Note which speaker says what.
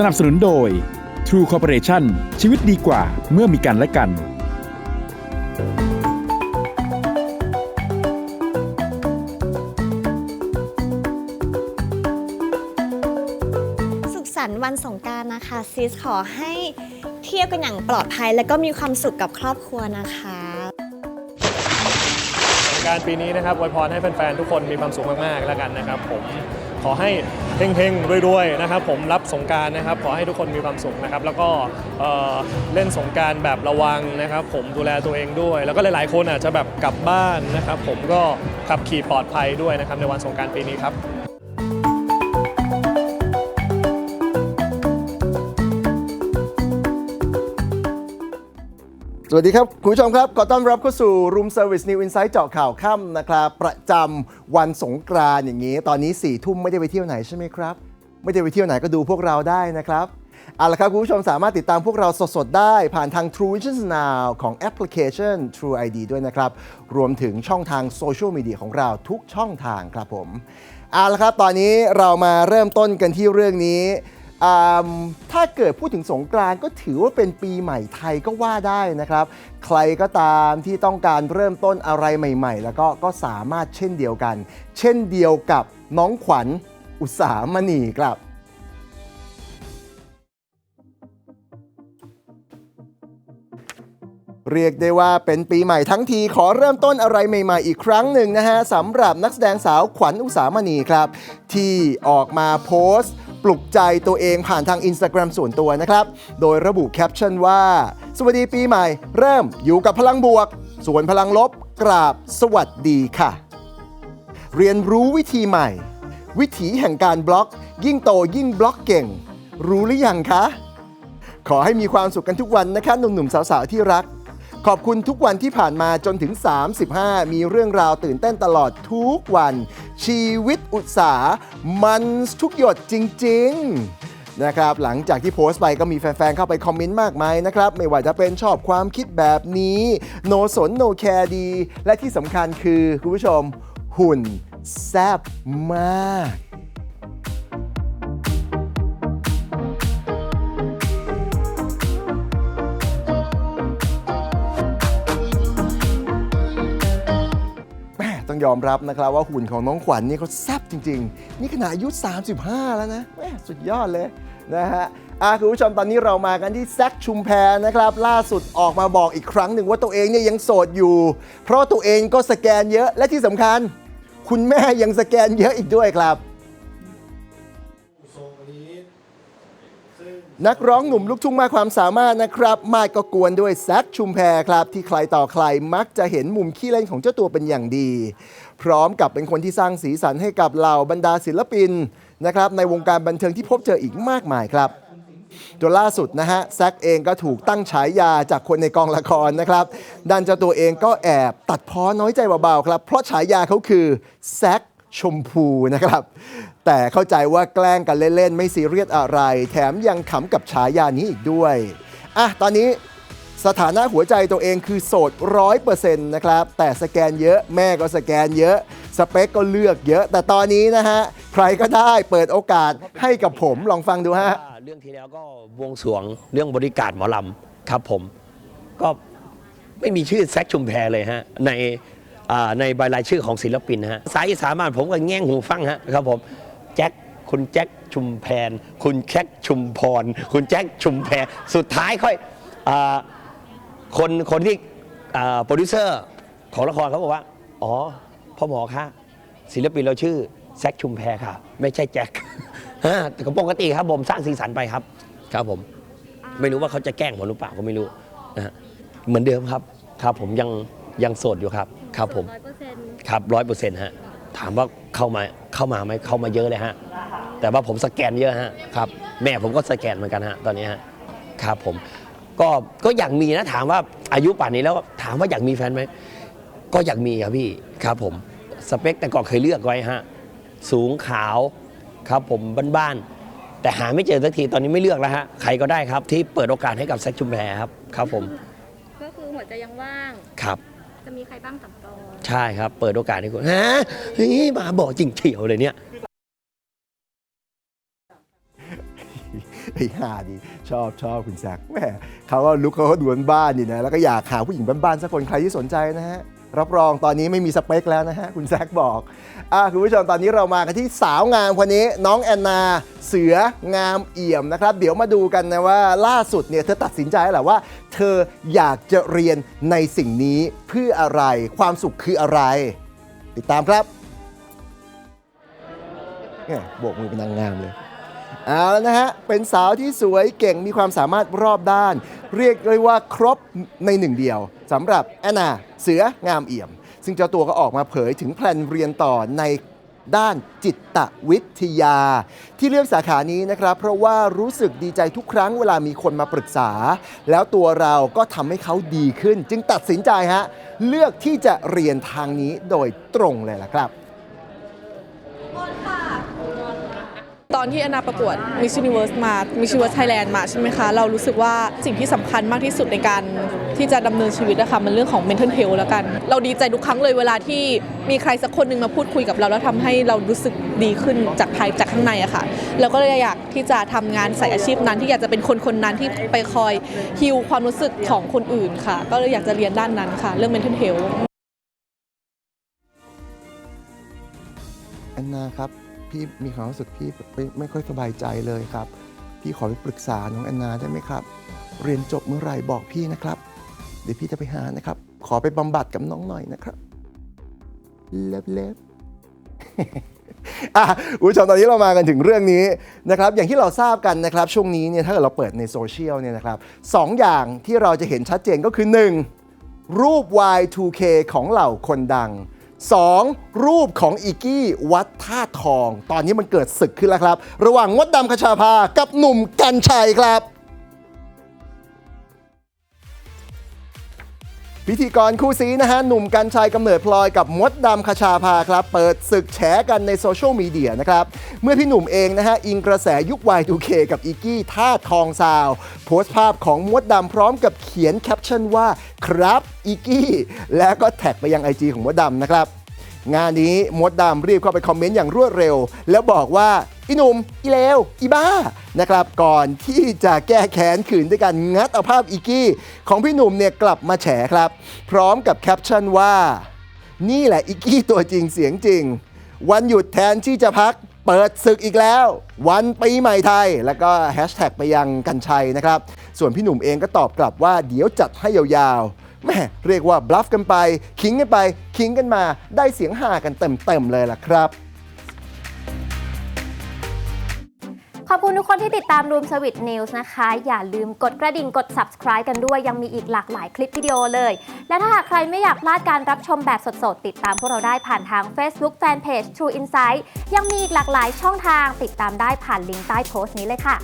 Speaker 1: สนับสนุนโดย True Corporation ชีวิตดีกว่าเมื่อมีกันและกัน
Speaker 2: สุขสันต์วันสงกรารนะคะ ซิสขอให้เที่ยวกันอย่างปลอดภัย และก็มีความสุขกับครอบครัวนะคะ
Speaker 3: สงกรารปีนี้นะครับอวยพรให้แฟนๆ ทุกคนมีความสุขมากๆ แล้วกันนะครับผม ขอให้เฮงๆรวยๆนะครับผมรับสงการนะครับขอให้ทุกคนมีความสุขนะครับแล้วก็เเล่นสงการแบบระวังนะครับ ผมดูแลตัวเองด้วย แล้วก็หลายๆคนอาจจะแบบกลับบ้านนะครับ ผมก็ขับขี่ปลอดภัยด้วยนะครับในวันสงการปีนี้ครับ
Speaker 4: สวัสดีครับ คุณผู้ชมครับ ขอต้อนรับเข้าสู่ Room Service New Insight เจาะข่าวค่ำนะครับ ประจำวันสงกรานต์อย่างนี้ ตอนนี้4ี่ทุ่มไม่ได้ไปเที่ยวไหนใช่ไหมครับ ไม่ได้ไปเที่ยวไหนก็ดูพวกเราได้นะครับเอาละครับคุณผู้ชมสามารถติดตามพวกเราสดๆ ได้ผ่านทาง True Vision Now ของแอปพลิเคชัน True ID ด้วยนะครับ รวมถึงช่องทางโซเชียลมีเดียของเราทุกช่องทางครับผมเอาละครับ ตอนนี้เรามาเริ่มต้นกันที่เรื่องนี้ ถ้าเกิดพูดถึงสงกรานต์ก็ถือว่าเป็นปีใหม่ไทยก็ว่าได้นะครับ ใครก็ตามที่ต้องการเริ่มต้นอะไรใหม่ ๆ แล้วก็ก็สามารถเช่นเดียวกัน เช่นเดียวกับน้องขวัญอุตสามณีครับเรียกได้ว่าเป็นปีใหม่ทั้งทีขอเริ่มต้นอะไรใหม่ ๆ อีกครั้งหนึ่งนะฮะสำหรับนักแสดงสาวขวัญอุสามณีครับ ที่ออกมาโพสต์ ปลุกใจตัวเองผ่านทาง Instagram ส่วนตัวนะครับ โดยระบุแคปชั่นว่า สวัสดีปีใหม่ เริ่มอยู่กับพลังบวก ส่วนพลังลบกราบสวัสดีค่ะ เรียนรู้วิธีใหม่ วิถีแห่งการบล็อก ยิ่งโตยิ่งบล็อกเก่ง รู้หรือยังคะ ขอให้มีความสุขกันทุกวันนะคะหนุ่มๆสาวๆที่รัก ขอบคุณทุกวันที่ผ่านมาจนถึง 35 มีเรื่องราวตื่นเต้นตลอดทุกวัน ชีวิตอุตสาห์มันทุกหยดจริง ๆนะครับหลังจากที่โพสต์ไปก็มีแฟนๆ เข้าไปคอมเมนต์มากมายนะครับ ไม่ว่าจะเป็นชอบความคิดแบบนี้ โนสนโนแคร์ดี และที่สำคัญคือ คุณผู้ชมหุ่นแซบมาก ต้องยอมรับนะครับว่าหุ่นของน้องขวัญนี่เขาแซ่บจริง ๆ นี่ขนาดอายุ 35 แล้วนะแม่สุดยอดเลยนะฮะอาคุณผู้ชมตอนนี้เรามากันที่แซคชุมแพนะครับ ล่าสุดออกมาบอกอีกครั้งหนึ่งว่าตัวเองเนี่ยยังโสดอยู่ เพราะตัวเองก็สแกนเยอะและที่สำคัญ คุณแม่ยังสแกนเยอะอีกด้วยครับ นักร้องหนุ่มลูกทุ่งมากความสามารถนะครับ มาดก็กวนด้วยแซคชุมแพรครับ ที่ใครต่อใครมักจะเห็นมุมขี้เล่นของเจ้าตัวเป็นอย่างดี พร้อมกับเป็นคนที่สร้างสีสันให้กับเหล่าบรรดาศิลปินนะครับในวงการบันเทิงที่พบเจออีกมากมายครับจนล่าสุดนะฮะแซคเองก็ถูกตั้งฉายาจากคนในกองละครนะครับด้านเจ้าตัวเองก็แอบตัดพ้อน้อยใจเบาๆครับ เพราะฉายาเขาคือแซค ชมพูนะครับ แต่เข้าใจว่าแกล้งกันเล่น ๆ ไม่ซีเรียสอะไร แถมยังขำกับฉายานี้อีกด้วยอะตอนนี้สถานะหัวใจตัวเองคือโสดร้อยเปอร์เซ็นต์นะครับ แต่สแกนเยอะแม่ก็สแกนเยอะ สเปคก็เลือกเยอะ แต่ตอนนี้นะฮะ ใครก็ได้เปิดโอกาสให้กับผมลองฟังดูฮะ
Speaker 5: เรื่องที่แล้วก็บวงสรวงเรื่องบริการหมอลำครับผม ก็ไม่มีชื่อแซคชุมแพรเลยฮะ ใน ในใบรายชื่อของศิลปินนะฮะสายอีสานบ้านผมก็แง่งหูฟังฮะครับผมแจ็คคุณแจ็คชุมแพรคุณแจ็คชุมพร คุณแจ็คชุมแพรสุดท้ายค่อยอคนคนที่โปรดิวเซอร์ของละครเขาบอกว่า อ๋อพ่อหมอคะศิลปินเราชื่อแซคชุมแพรค่ะ ไม่ใช่แจ็คแต่ก็ปกติครับผมสร้างสีสันไปครับ ครับผม ไม่รู้ว่าเขาจะแกล้งผมหรือเปล่าก็ไม่รู้นะฮะเหมือนเดิมครับ ครับผมยังยังโสดอยู่ครับ ครับผมครับร้อยเปอร์เซ็นต์ฮะถามว่าเข้ามาเข้ามาไหมเข้ามาเยอะเลยฮะ แต่ว่าผมสแกนเยอะฮะครับ แม่ผมก็สแกนเหมือนกันฮะตอนนี้ฮะครับผม ก็ก็อยากมีนะถามว่าอายุป่านนี้แล้วถามว่าอยากมีแฟนไหมก็อยากมีครับพี่ครับผมสเปคแต่ก่อนเคยเลือกไว้ฮะสูงขาวครับผมบ้านๆแต่หาไม่เจอสักทีตอนนี้ไม่เลือกแล้วฮะใครก็ได้ครับที่เปิดโอกาสให้กับแซคชุมแพรครับครับผม
Speaker 6: ก็คือหัวใจยังว่าง
Speaker 5: ครับ
Speaker 6: จะมีใครบ้างตับตอ
Speaker 5: ใช่ครับ เปิดโอกาสให้คุณฮะเฮ้ยมาบอกจริงเฉียวเลยเนี่ย
Speaker 4: เฮ้ยหาดีชอบชอบคุณแซคแหมเขาก็ลุกเขาก็ดวนบ้านนี่นะ แล้วก็อยากหาผู้หญิงบ้านๆสักคนใครที่สนใจนะฮะ รับรองตอนนี้ไม่มีสเปคแล้วนะฮะ คุณแซคบอกอะคุณผู้ชมตอนนี้เรามากันที่สาวงามคนนี้ น้องแอนนา เสืองามเอี่ยมนะครับ เดี๋ยวมาดูกันนะว่าล่าสุดเนี่ยเธอตัดสินใจแล้วแหละว่า เธออยากจะเรียนในสิ่งนี้เพื่ออะไร ความสุขคืออะไร ติดตามครับแหม่โบกมือเป็นนางงามเลยเอาแล้วนะฮะ เป็นสาวที่สวยเก่งมีความสามารถรอบด้าน เรียกเลยว่าครบในหนึ่งเดียวสำหรับแอนนาเสืองามเอี่ยม ซึ่งเจ้าตัวก็ออกมาเผยถึงแพลนเรียนต่อในด้านจิตวิทยา ที่เลือกสาขานี้นะครับ เพราะว่ารู้สึกดีใจทุกครั้งเวลามีคนมาปรึกษา แล้วตัวเราก็ทำให้เขาดีขึ้น จึงตัดสินใจฮะเลือกที่จะเรียนทางนี้โดยตรงเลยล่ะครับ
Speaker 7: ตอนที่แอนนาประกวด Miss Universe มา Miss Universe Thailand มาใช่ไหมคะ เรารู้สึกว่าสิ่งที่สำคัญมากที่สุดในการที่จะดำเนินชีวิตนะคะมันเรื่องของ mental health แล้วกัน เราดีใจทุกครั้งเลยเวลาที่มีใครสักคนหนึ่งมาพูดคุยกับเรา แล้วทำให้เรารู้สึกดีขึ้นจากภายจากข้างในอะค่ะเราก็เลยอยากที่จะทำงานสายอาชีพนั้น ที่อยากจะเป็นคนคนนั้นที่ไปคอยฮิลความรู้สึกของคนอื่นค่ะ ก็เลยอยากจะเรียนด้านนั้นค่ะ เรื่อง mental health
Speaker 4: แอนนาครับ พี่มีความรู้สึกพี่ไม่ไม่ค่อยสบายใจเลยครับ พี่ขอไปปรึกษาน้องแอนนาได้ไหมครับ เรียนจบเมื่อไหร่บอกพี่นะครับ เดี๋ยวพี่จะไปหานะครับ ขอไปบำบัดกับน้องหน่อยนะครับ เล็บเล็บอะคุณผู้ชมตอนนี้เรามากันถึงเรื่องนี้นะครับ อย่างที่เราทราบกันนะครับ ช่วงนี้เนี่ยถ้าเกิดเราเปิดในโซเชียลเนี่ยนะครับสองอย่างที่เราจะเห็นชัดเจนก็คือ 1. รูป Y2K ของเหล่าคนดัง 2. รูปของอีกี้วัดท่าทอง ตอนนี้มันเกิดศึกขึ้นแล้วครับ ระหว่างมดดำคชาภากับหนุ่มกันชัยครับ พิธีกรคู่ซีนะฮะ หนุ่มกัญชัยกำเนิดพลอยกับมดดำคชาภาครับ เปิดศึกแฉกันในโซเชียลมีเดียนะครับ เมื่อพี่หนุ่มเองนะฮะ อิงกระแสยุค Y2K กับอีกี้ท่าทองซาว โพสต์ภาพของมดดำพร้อมกับเขียนแคปชั่นว่า ครับอีกี้ แล้วก็แท็กไปยัง IG ของมดดำนะครับ งานนี้มดดำรีบเข้าไปคอมเมนต์อย่างรวดเร็ว แล้วบอกว่าอีหนุ่มอีเลวอีบ้านะครับก่อนที่จะแก้แค้นขืนด้วยการงัดเอาภาพอีกี้ ของพี่หนุ่มเนี่ยกลับมาแฉครับ พร้อมกับแคปชั่นว่า นี่แหละอีกี้ตัวจริงเสียงจริง วันหยุดแทนที่จะพักเปิดศึกอีกแล้ว วันปีใหม่ไทย แล้วก็แฮชแท็กไปยังกันชัยนะครับ ส่วนพี่หนุ่มเองก็ตอบกลับว่าเดี๋ยวจัดให้ยาวๆ แม่เรียกว่าบลัฟกันไป คิงกันไปคิงกันมาได้เสียงหากันเต็มๆเลยล่ะครับ
Speaker 8: ขอบคุณทุกคนที่ติดตาม Room Service News นะคะ อย่าลืมกดกระดิ่งกด subscribe กันด้วย ยังมีอีกหลากหลายคลิปวิดีโอเลย และถ้าหากใครไม่อยากพลาดการรับชมแบบสดๆ ติดตามพวกเราได้ผ่านทาง Facebook Fanpage True Insight ยังมีอีกหลากหลายช่องทางติดตามได้ผ่านลิงก์ใต้โพสต์นี้เลยค่ะ